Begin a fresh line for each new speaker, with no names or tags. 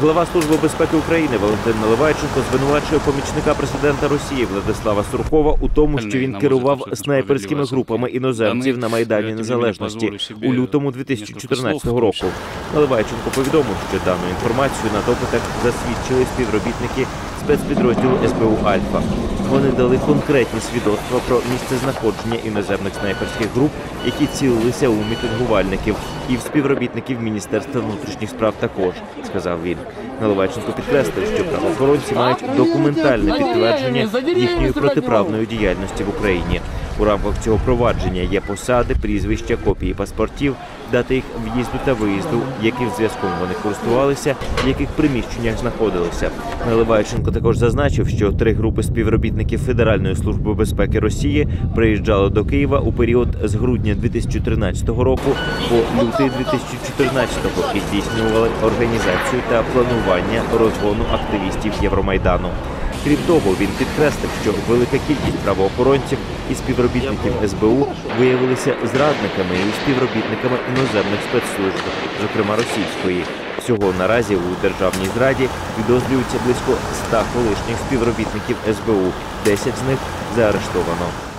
Глава Служби безпеки України Валентин Наливайченко звинувачує помічника президента Росії Владислава Суркова у тому, що він керував снайперськими групами іноземців на майдані Незалежності у лютому 2014 року. Наливайченко повідомив, що дану інформацію на допитах засвідчили співробітники спецпідрозділу СБУ Альфа. Вони дали конкретні свідоцтва про місце знаходження іноземних снайперських груп, які цілилися у мітингувальників, і в співробітників Міністерства внутрішніх справ також, сказав він. Наливайченко підкреслив, що правоохоронці мають документальне підтвердження їхньої протиправної діяльності в Україні. У рамках цього провадження є посади, прізвища, копії паспортів, дати їх в'їзду та виїзду, яким зв'язком вони користувалися, в яких приміщеннях знаходилися. Наливайченко також зазначив, що три групи співробітників Федеральної служби безпеки Росії приїжджали до Києва у період з грудня 2013 року по лютий 2014 і здійснювали організацію та планування розгону активістів Євромайдану. Крім того, він підкреслив, що велика кількість правоохоронців і співробітників СБУ виявилися зрадниками і співробітниками іноземних спецслужб, зокрема російської. Всього наразі у державній зраді підозрюються близько 100 колишніх співробітників СБУ. 10 з них заарештовано.